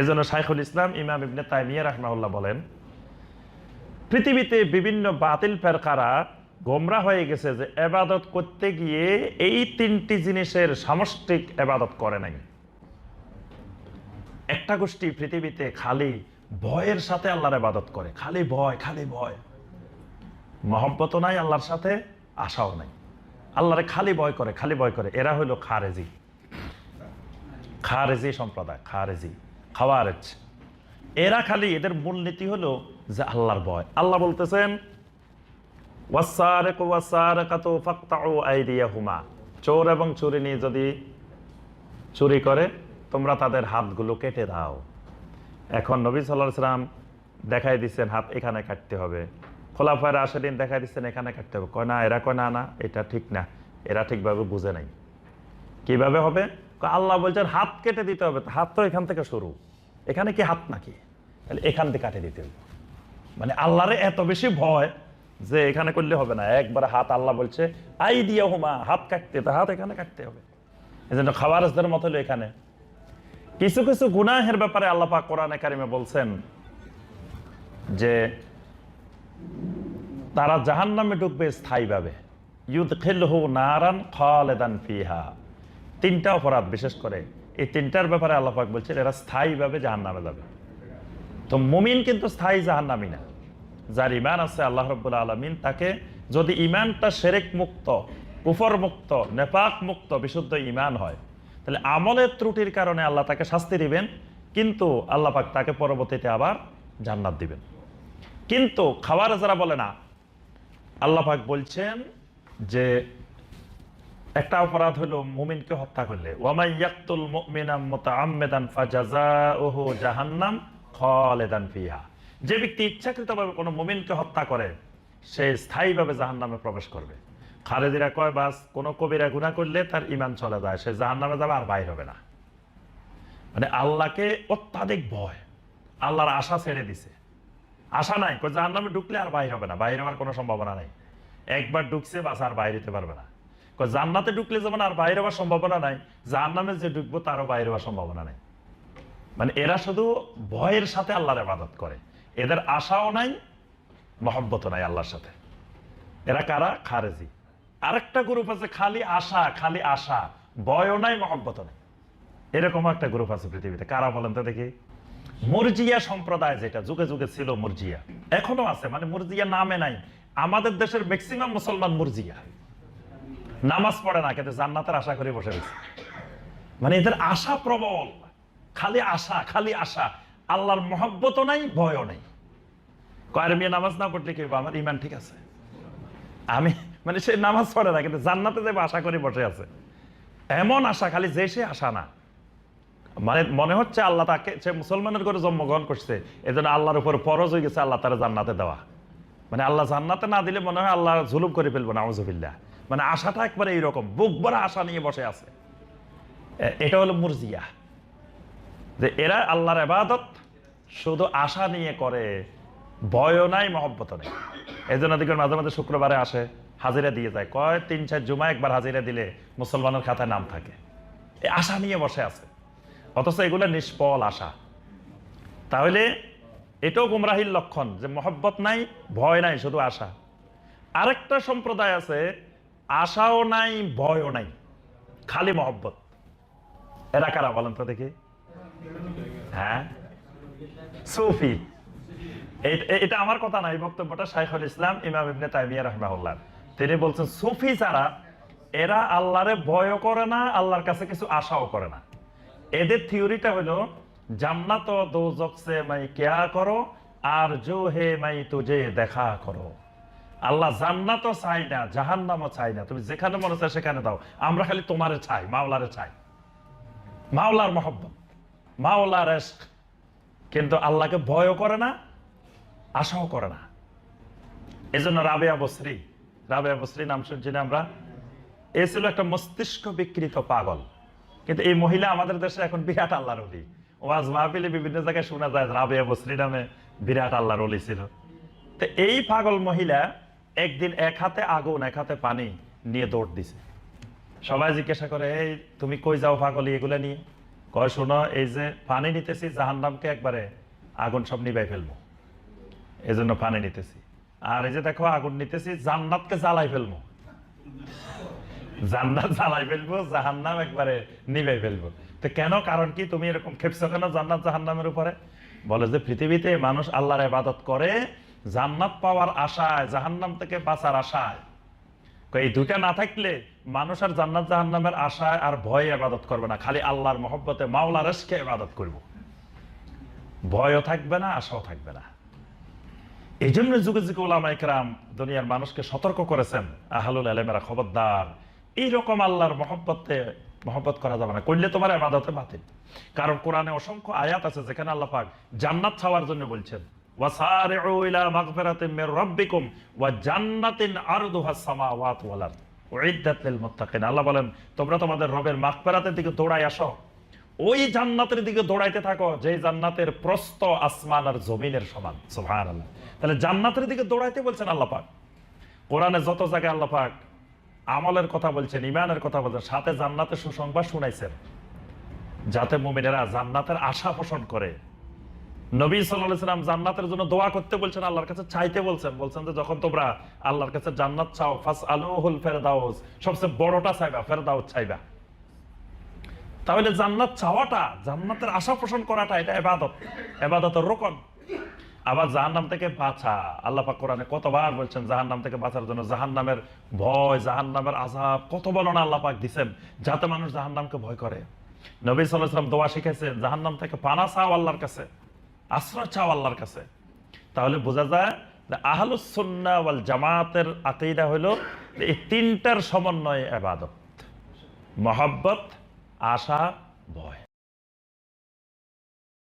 এজন্য শাইখুল ইসলাম ইমাম ইবনে তাইমিয়া রাহমাউল্লাহ বলেন, পৃথিবীতে বিভিন্ন বাতিল ফেরকারা গোমরা হয়ে গেছে যে এবাদত করতে গিয়ে এই তিনটি জিনিসের সামষ্টিক এবাদত করে নাই। একটা গোষ্ঠী পৃথিবীতে খালি ভয়ের সাথে আল্লাহর এবাদত করে, খালি ভয় খালি ভয়। মহব্বত নাই আল্লাহর সাথে, আশাও নাই। আল্লাহরে খালি ভয় করে, খালি ভয় করে, এরা হইল খারেজি। খারেজি সম্প্রদায়, খারেজি। খাওয়ারেজ। এরা খালি এদের মূলনীতি হলো যে আল্লাহর ভয়। আল্লাহ বলতেছেন আইদিয়াহুমা। চোর এবং চুরিনি যদি চুরি করে, তোমরা তাদের হাতগুলো কেটে দাও। এখন নবী সাল্লাহ দেখাই দিচ্ছেন হাত এখানে কাটতে হবে। খোলাফায়ের আশেদিন দেখাই দিচ্ছেন এখানে কাটতে হবে। কয়, না, এরা কয়, না না, এটা ঠিক না। এরা ঠিকভাবে বুঝে নাই। কীভাবে হবে? আল্লাহ বলছেন হাত কেটে দিতে হবে হাত তো এখান থেকে শুরু এখানে কি হাত নাকি? তাহলে এখান থেকে কাটে দিতে হবে। মানে আল্লাহরে এত বেশি ভয় যে এখানে করলে হবে না। একবার হাত আল্লাহ বলছে, আই দিয়া হুমা, হাত কাটতে তো হাত এখানে কাটতে হবে। এই জন্য খাবারসদের মতো হলো এখানে। কিছু কিছু গুনাহের ব্যাপারে আল্লাহ পাক কোরআনে কারিমে বলছেন যে, তারা জাহান নামে ঢুকবে স্থায়ীভাবে। ইউদ খেলহু নারান খালেদান ফিহা। তিনটা অপরাধ, বিশেষ করে এই তিনটার ব্যাপারে আল্লাহ পাক বলছেন, এরা স্থায়ীভাবে জাহান নামে যাবে। তো মুমিন কিন্তু স্থায়ী জাহান নামি না। যার ইমান আছে আল্লাহ রব্বুল্লা আলমিন, তাকে যদি ইমানটা সেরেক মুক্ত, কুফর মুক্ত, নেপাক মুক্ত, বিশুদ্ধ ইমান হয়, তাহলে আমলের ত্রুটির কারণে আল্লাহ তাকে শাস্তি দিবেন, কিন্তু আল্লাহ পাক তাকে পরবর্তীতে আবার জান্নাত দিবেন। কিন্তু খাবার যারা বলে না, আল্লাহ পাক বলছেন যে একটা অপরাধ হলো মুমিনকে হত্যা করলে। ওয়ামাই ইয়াকতুল মুমিনা মুতাআম্মিদান ফাজাযাউহু জাহান্নাম খালিদান ফিহা। যে ব্যক্তি ইচ্ছাকৃতভাবে কোনো মুমিনকে হত্যা করে, সে স্থায়ীভাবে জাহান্নামে প্রবেশ করবে। খালেদিরা কয়, বাস, কোনো কবিরা গুনাহ করলে তার ইমান চলে যায়, সে জাহান্নামে যাবে আর বাইর হবে না। মানে আল্লাহকে অত্যাধিক ভয়, আল্লাহর আশা ছেড়ে দিছে। আশা নাই জাহান্নামে ঢুকলে আর বাইর হবে না, বাইরে হওয়ার কোনো সম্ভাবনা নাই। একবার ঢুকছে, বাস আর বাইরে হতে পারবে না। জান্নাতে ঢুকলে যেমন আর বাইরে হওয়ার সম্ভাবনা নাই, জাহান্নামে যে ঢুকবো তারও বাইরে হওয়ার সম্ভাবনা নাই। মানে এরা শুধু ভয়ের সাথে আল্লাহর ইবাদত করে। এদের আশাও নাই, মহব্বতও নাই আল্লাহর সাথে। এরা কারা? খারেজি। আরেকটা গ্রুপ আছে খালি আশা খালি আশা। ভয়ও নাই মহব্বত নাই। এরকম একটা গ্রুপ আছে পৃথিবীতে। কারা বলেন তো দেখি? মুরজিয়া সম্প্রদায় যেটা, যুগে যুগে ছিল মুরজিয়া। এখনও আছে মানে মুরজিয়া নামে নাই। আমাদের দেশের ম্যাক্সিমাম মুসলমান মুরজিয়া। নামাজ পড়ে না, কিন্তু জান্নাতের আশা করে বসে রয়েছে। মানে এদের আশা প্রবল, খালি আশা খালি আশা। আল্লাহর মহব্বতও নাই, ভয়ও নাই। কয়ের মেয়ে, নামাজ না পড়লে কি হবে? আমার ইমান ঠিক আছে। আমি মানে সে নামাজ পড়ে না, কিন্তু জান্নাতে যাবে আশা করে বসে আছে। এমন আশা, খালি যে সে আশা না। মানে মনে হচ্ছে আল্লাহ তাকে, সে মুসলমানের করে জন্মগ্রহণ করছে, এজন্য আল্লাহর উপর ফরজ হয়ে গেছে আল্লাহ তারা জান্নাতে দেওয়া। মানে আল্লাহ জান্নাতে না দিলে মনে হয় আল্লাহ জুলুম করে ফেলব না আউজবিল্লা মানে আশাটা একবারে এইরকম, বুক ভরা আশা নিয়ে বসে আছে। এটা হলো মুরজিয়া। যে এরা আল্লাহর এবাদত শুধু আশা নিয়ে করে, ভয়ও নাই মহব্বত নেই। এই জন্য দেখবেন মাঝে মাঝে শুক্রবারে আসে, হাজিরা দিয়ে যায়। কয়, তিন, চার জুমা একবার হাজিরা দিলে মুসলমানের খাতায় নাম থাকে। এই আশা নিয়ে বসে আছে। অথচ এগুলো নিষ্ফল আশা। তাহলে এটাও গুমরাহির লক্ষণ যে মহব্বত নাই, ভয় নাই, শুধু আশা। আরেকটা সম্প্রদায় আছে আশাও নাই, ভয়ও নাই। খালি মহব্বত। এরা কারা বলেন তো দেখি? হ্যাঁ? সুফি। এটা আমার কথা না, এই বক্তব্যটা শাইখুল ইসলাম, ইমাম ইবনে তাইমিয়া রহমাহুল্লাহ। তিনি বলছেন, সুফি যারা এরা আল্লাহরে ভয়ও করে না, আল্লাহর কাছে কিছু আশাও করে না। এদের থিওরিটা হলো, জান্নাত দোজক সে মাই কেয়া করো, আর জো হে মাই তুজে দেখা করো। আল্লাহ জান্নাতও চাই না, জাহান্নামও চাই না। তুমি যেখানে মনে চায় সেখানে দাও। আমরা খালি তোমারে চাই, মাওলারে চাই। মাওলার মহব্বত মাওলার কিন্তু আল্লাহকে ভয়ও করে না, আশাও করে না। এই জন্য রাবেয়া বসরি রাবেয়া বসরি নাম শুনছি না আমরা? এ ছিল একটা মস্তিষ্ক বিকৃত পাগল। কিন্তু এই মহিলা আমাদের দেশে এখন বিরাট আল্লাহর অলি ওয়াজ মাহফিলে বিভিন্ন জায়গায় শোনা যায় রাবেয়া বসরি নামে বিরাট আল্লাহর অলি ছিল। তো এই পাগল মহিলা একদিন এক হাতে আগুন, এক হাতে পানি নিয়ে দৌড় দিছে। সবাই জিজ্ঞাসা করে, এই, তুমি কই যাও পাগলি এগুলা নিয়ে? কয়, শোনো, এই যে পানি নিতেছি, জাহান্নামকে একবারে আগুন সব নিবাই ফেলব। এই জন্য পানি নিতেছি। আর এই যে দেখো, আগুন নিতেছি, জান্নাতকে জ্বালাই ফেলব। জান্নাত জ্বালাই ফেলব, জাহান্নাম একবারে নিবাই ফেলব। তো কেন? কারণ কি? তুমি এরকম খেপছো কেন জান্নাত জাহান্নামের উপরে? বলে যে, পৃথিবীতে মানুষ আল্লাহর ইবাদত করে জান্নাত পাওয়ার আশায়, জাহান্নাম থেকে বাঁচার আশায়। এই দুইটা না থাকলে মানুষ আর জান্নাত জাহান্নামের আশায় আর ভয়ে ইবাদত করবে না, খালি আল্লাহর মহব্বতে মাওলা রেসকে ইবাদত করব। ভয়ও থাকবে না, আশাও থাকবে না। এই জন্য যুগে যুগে ওলামা ইকরাম দুনিয়ার মানুষকে সতর্ক করেছেন, আহলুল আলমেরা খবরদার, এইরকম আল্লাহর মহব্বতে মহব্বত করা যাবে না, করলে তোমার আবাদতে বাতিল। কারণ কোরআনে অসংখ্য আয়াত আছে যেখানে আল্লাহ পাক জান্নাত ছাওয়ার জন্য বলছেন মাগফিরাতিন মির রাব্বিকুম ওয়া জান্নাতিন আরদুহাস সামাওয়াতু ওয়াল আরদ। উইদ্দাত লিল মুত্তাকিন। আল্লাহ বলেন, তোমরা তোমাদের রবের মাগফিরাতের দিকে দৌড়াই আসো। ওই জান্নাতের দিকে দৌড়াইতে থাকো যে জান্নাতের প্রস্ত আসমান আর জমিনের সমান। সুবহানাল্লাহ। তাহলে জান্নাতের দিকে দৌড়াইতে বলছেন আল্লাহ পাক। কোরআনে যত জায়গায় আল্লাহ আমলের কথা বলছেন ইমানের কথা বলছেন, সাথে জান্নাতের সুসংবাদ শুনাইছেন। যাতে মুমিনেরা জান্নাতের আশা পোষণ করে। নবী আলাইহি সাল্লাম জান্নাতের জন্য দোয়া করতে বলছেন, আল্লাহর কাছে চাইতে বলছেন। বলছেন যে, যখন তোমরা আল্লাহর কাছে জান্নাত চাও ফাস আলুহুল ফেরদাউস, সবচেয়ে বড়টা চাইবা, ফেরদাউস চাইবা। তাহলে জান্নাত চাওয়াটা, জান্নাতের আশা পোষণ করাটা, এটা এবাদত এবাদতের রোকন। আবার জাহান্নাম থেকে বাঁচা। আল্লাহ পাক কোরআনে কতবার বলছেন, জাহান্নাম থেকে বাঁচার জন্য জাহান্নামের ভয়, জাহান্নামের আজাব কত বর্ণনা আল্লাহ পাক দিছেন, যাতে মানুষ জাহান্নামকে ভয় করে। নবী আলাইহি সাল্লাম দোয়া শিখেছেন জাহান্নাম থেকে পানা চাও আল্লাহর কাছে। আশ্রয় চাও আল্লাহর কাছে। তাহলে বোঝা যায় যে আহলুসন্না ওয়াল জামাতের আকীদা হলো এই তিনটার সমন্বয়ে আবাদত মহাব্বত, আশা, ভয়।